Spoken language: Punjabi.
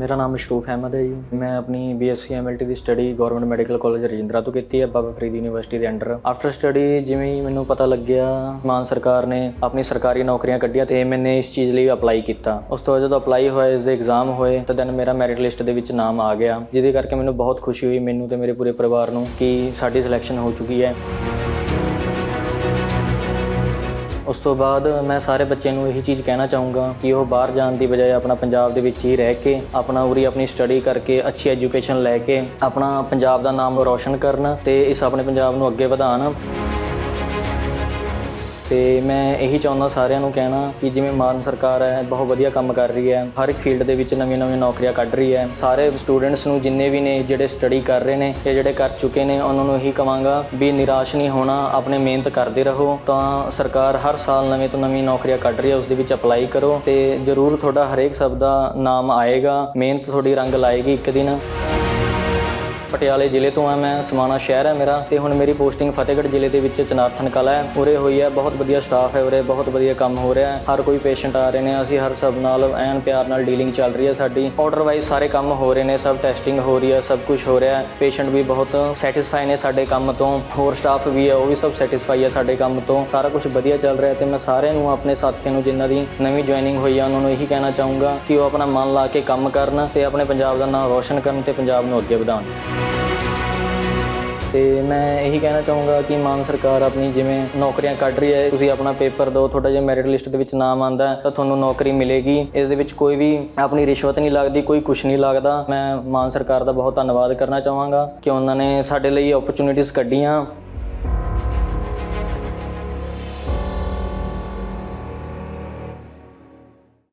ਮੇਰਾ ਨਾਮ ਮਸ਼ਰੂਫ ਅਹਿਮਦ ਹੈ ਜੀ। ਮੈਂ ਆਪਣੀ ਬੀਐਸਸੀ ਐਮਐਲਟੀ ਦੀ study government medical college Rajindra ਤੋਂ ਕੀਤੀ ਹੈ, ਬਾਬਾ ਫਰੀਦ ਯੂਨੀਵਰਸਿਟੀ ਦੇ ਅੰਡਰ ਆਫਟਰ ਸਟੱਡੀ ਜਿਵੇਂ ਹੀ ਮੈਨੂੰ ਪਤਾ ਲੱਗਿਆ, ਮਾਨ ਸਰਕਾਰ ਨੇ ਆਪਣੀ ਸਰਕਾਰੀ ਨੌਕਰੀਆਂ ਕੱਢੀਆਂ ਤੇ ਮੈਨੇ ਇਸ ਚੀਜ਼ ਲਈ ਅਪਲਾਈ ਕੀਤਾ। ਉਸ ਤੋਂ ਬਾਅਦ ਜਦੋਂ ਅਪਲਾਈ ਹੋਇਆ ਇਸ ਦੇ ਐਗਜ਼ਾਮ ਹੋਏ, ਤਾਂ ਦੈਨ ਮੇਰਾ ਮੈਰਿਟ ਲਿਸਟ ਦੇ ਵਿੱਚ ਨਾਮ ਆ ਗਿਆ। ਜਿਹਦੇ ਕਰਕੇ ਮੈਨੂੰ ਬਹੁਤ ਖੁਸ਼ੀ ਹੋਈ ਮੈਨੂੰ ਤੇ ਮੇਰੇ ਪੂਰੇ ਪਰਿਵਾਰ ਨੂੰ ਕਿ ਸਾਡੀ ਸਿਲੈਕਸ਼ਨ ਹੋ ਚੁੱਕੀ ਹੈ। ਉਸ ਤੋਂ ਬਾਅਦ ਮੈਂ ਸਾਰੇ ਬੱਚਿਆਂ ਨੂੰ ਇਹੀ ਚੀਜ਼ ਕਹਿਣਾ ਚਾਹੂੰਗਾ ਕਿ ਉਹ ਬਾਹਰ ਜਾਣ ਦੀ ਬਜਾਏ ਆਪਣਾ ਪੰਜਾਬ ਦੇ ਵਿੱਚ ਹੀ ਰਹਿ ਕੇ, ਆਪਣਾ ਉਰੀ ਆਪਣੀ ਸਟੱਡੀ ਕਰਕੇ, ਅੱਛੀ ਐਜੂਕੇਸ਼ਨ ਲੈ ਕੇ, ਆਪਣਾ ਪੰਜਾਬ ਦਾ ਨਾਮ ਰੌਸ਼ਨ ਕਰਨ ਤੇ ਇਸ ਆਪਣੇ ਪੰਜਾਬ ਨੂੰ ਅੱਗੇ ਵਧਾਉਣ। ਤੇ ਮੈਂ ਇਹੀ ਚਾਹੁੰਦਾ ਸਾਰਿਆਂ ਨੂੰ ਕਹਿਣਾ ਕਿ ਜਿਵੇਂ ਮਾਨ ਸਰਕਾਰ ਹੈ, ਬਹੁਤ ਵਧੀਆ ਕੰਮ ਕਰ ਰਹੀ ਹੈ। ਹਰ ਇੱਕ ਫੀਲਡ ਦੇ ਵਿੱਚ ਨਵੀਆਂ-ਨਵੀਆਂ ਨੌਕਰੀਆਂ ਕੱਢ ਰਹੀ ਹੈ। ਸਾਰੇ ਸਟੂਡੈਂਟਸ ਨੂੰ ਜਿੰਨੇ ਵੀ ਨੇ ਜਿਹੜੇ ਸਟੱਡੀ ਕਰ ਰਹੇ ਨੇ ਜਾਂ ਜਿਹੜੇ ਕਰ ਚੁੱਕੇ ਨੇ, ਉਹਨਾਂ ਨੂੰ ਇਹੀ ਕਵਾਂਗਾ ਵੀ ਨਿਰਾਸ਼ ਨਹੀਂ ਹੋਣਾ, ਆਪਣੇ ਮਿਹਨਤ ਕਰਦੇ ਰਹੋ। ਤਾਂ ਸਰਕਾਰ ਹਰ ਸਾਲ ਨਵੇਂ ਤੋਂ ਨਵੀਂ ਨੌਕਰੀਆਂ ਕੱਢ ਰਹੀ ਹੈ, ਉਸ ਦੇ ਵਿੱਚ ਅਪਲਾਈ ਕਰੋ ਤੇ ਜ਼ਰੂਰ ਤੁਹਾਡਾ ਹਰੇਕ ਸਭ ਦਾ ਨਾਮ ਆਏਗਾ। ਮਿਹਨਤ ਤੁਹਾਡੀ ਰੰਗ ਲਾਏਗੀ ਇੱਕ ਦਿਨ। ਪਟਿਆਲੇ ਜ਼ਿਲ੍ਹੇ ਤੋਂ ਆ ਮੈਂ, ਸਮਾਣਾ ਸ਼ਹਿਰ ਹੈ ਮੇਰਾ ਤੇ ਹੁਣ ਮੇਰੀ ਪੋਸਟਿੰਗ ਫਤਿਹਗੜ੍ਹ ਜ਼ਿਲ੍ਹੇ ਦੇ ਵਿੱਚ ਚਨਾਰਥਨ ਕਲਾ ਹੈ। ਉਰੇ ਹੋਈ ਹੈ, ਬਹੁਤ ਵਧੀਆ ਸਟਾਫ ਹੈ ਉਰੇ, ਬਹੁਤ ਵਧੀਆ ਕੰਮ ਹੋ ਰਿਹਾ ਹੈ। ਹਰ ਕੋਈ ਪੇਸ਼ੈਂਟ ਆ ਰਹੇ ਨੇ, ਅਸੀਂ ਹਰ ਸਭ ਨਾਲ ਐਨ ਪਿਆਰ ਨਾਲ ਡੀਲਿੰਗ ਚੱਲ ਰਹੀ ਹੈ ਸਾਡੀ। ਆਰਡਰ ਵਾਈਜ਼ ਸਾਰੇ ਕੰਮ ਹੋ ਰਹੇ ਨੇ, ਸਭ ਟੈਸਟਿੰਗ ਹੋ ਰਹੀ ਹੈ, ਸਭ ਕੁਝ ਹੋ ਰਿਹਾ ਹੈ। ਪੇਸ਼ੈਂਟ ਵੀ ਬਹੁਤ ਸੈਟੀਸਫਾਈ ਨੇ ਸਾਡੇ ਕੰਮ ਤੋਂ, ਹੋਰ ਸਟਾਫ ਵੀ ਹੈ, ਉਹ ਵੀ ਸਭ ਸੈਟੀਸਫਾਈ ਹੈ ਸਾਡੇ ਕੰਮ ਤੋਂ। ਸਾਰਾ ਕੁਝ ਵਧੀਆ ਚੱਲ ਰਿਹਾ ਤੇ ਮੈਂ ਸਾਰਿਆਂ ਨੂੰ, ਆਪਣੇ ਸਾਥੀਆਂ ਨੂੰ ਜਿਨ੍ਹਾਂ ਦੀ ਨਵੀਂ ਜੁਆਇਨਿੰਗ ਹੋਈ ਆ, ਉਹਨਾਂ ਨੂੰ ਇਹੀ ਕਹਿਣਾ ਚਾਹੂੰਗਾ ਕਿ ਉਹ ਆਪਣਾ ਮਨ ਲਾ ਕੇ ਕੰਮ ਕਰਨ ਤੇ ਆਪਣੇ ਪੰਜਾਬ ਦਾ ਨਾਮ ਰੋਸ਼ਨ ਕਰਨ ਤੇ ਪੰਜਾਬ ਨੂੰ ਅੱਗੇ ਵਧਾਉਣ। ਤੇ ਮੈਂ ਇਹੀ ਕਹਿਣਾ ਚਾਹੂੰਗਾ ਕਿ ਮਾਨ ਸਰਕਾਰ ਆਪਣੀ ਜਿਵੇਂ ਨੌਕਰੀਆਂ ਕੱਢ ਰਹੀ ਹੈ, ਤੁਸੀਂ ਆਪਣਾ ਪੇਪਰ ਦਿਓ, ਤੁਹਾਡਾ ਜਿਹਾ ਮੈਰਿਟ ਲਿਸਟ ਦੇ ਵਿੱਚ ਨਾਮ ਆਂਦਾ ਤਾਂ ਤੁਹਾਨੂੰ ਨੌਕਰੀ ਮਿਲੇਗੀ। ਇਸ ਦੇ ਵਿੱਚ ਕੋਈ ਵੀ ਆਪਣੀ ਰਿਸ਼ਵਤ ਨਹੀਂ ਲੱਗਦੀ, ਕੋਈ ਕੁਝ ਨਹੀਂ ਲੱਗਦਾ। ਮੈਂ ਮਾਨ ਸਰਕਾਰ ਦਾ ਬਹੁਤ ਧੰਨਵਾਦ ਕਰਨਾ ਚਾਹਾਂਗਾ ਕਿ ਉਹਨਾਂ ਨੇ ਸਾਡੇ ਲਈ ਓਪਰਚ्युनिटीज ਕੱਢੀਆਂ।